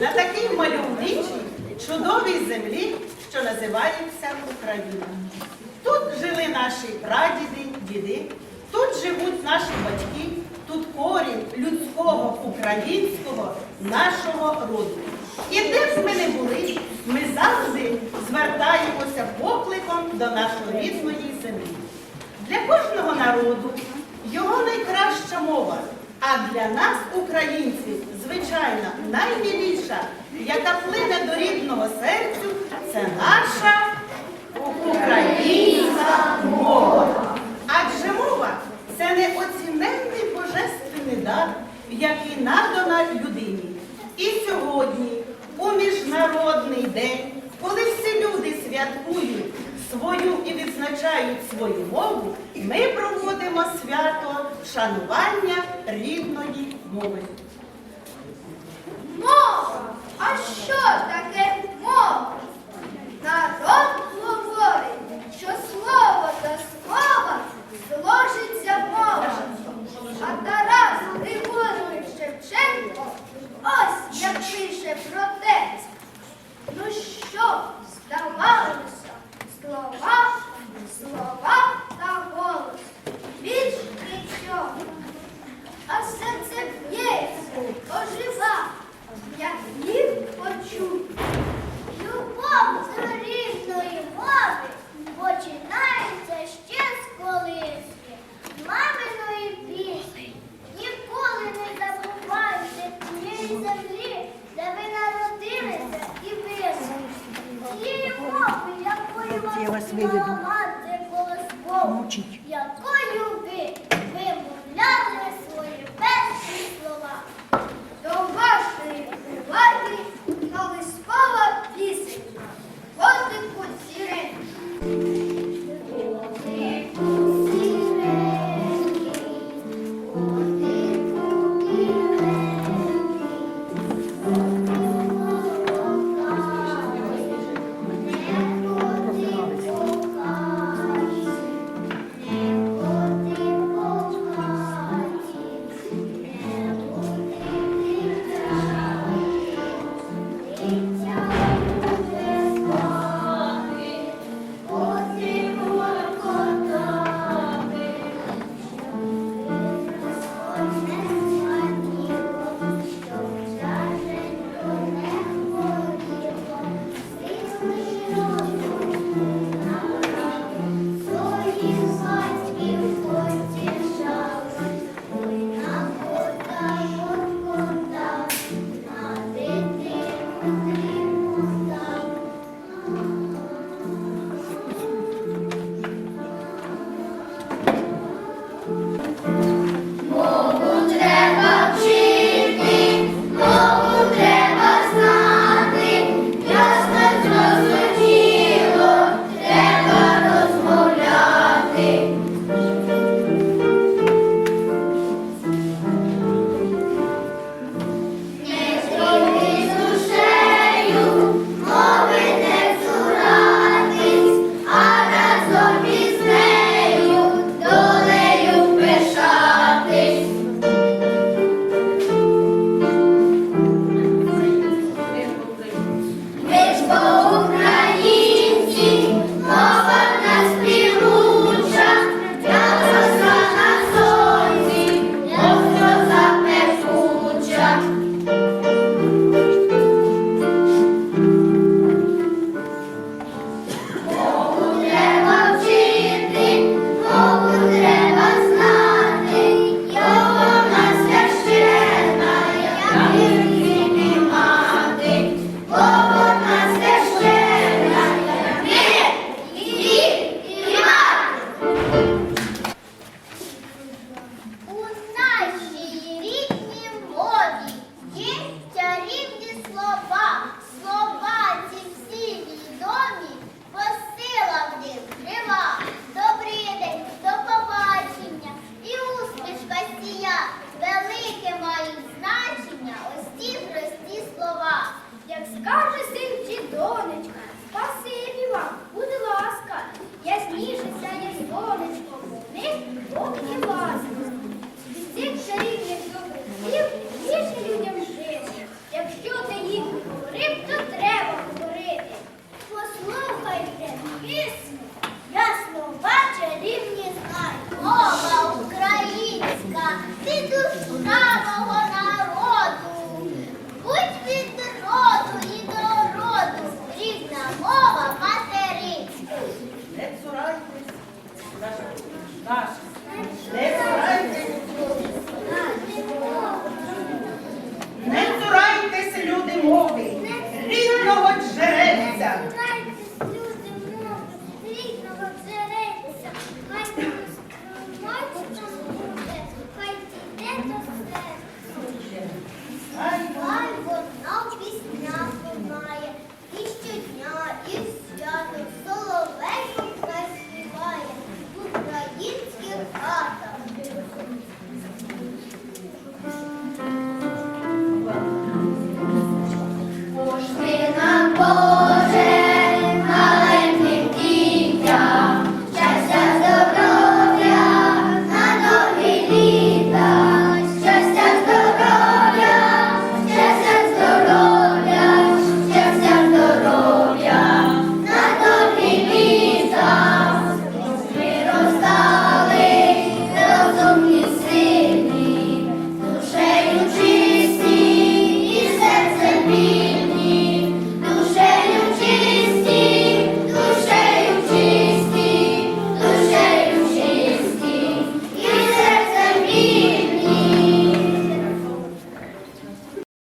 на такій мальовничій, чудовій землі, що називається Україна. Тут жили наші прадіди, діди, тут живуть наші батьки, тут корінь людського, українського, нашого роду. І де б ми не були, ми завжди звертаємося покликом до нашої рідної землі. Для кожного народу його найкраща мова, а для нас, українців, звичайно, найміліша, яка плине до рідного серцю, це наша українська мова. Адже мова це неоціненний божественний дар, який надана людині. І сьогодні, у міжнародний день, коли всі люди святкують свою і відзначають свою мову, ми проводимо свято вшанування рідної мови. Мова. А що Çek. Ya koy.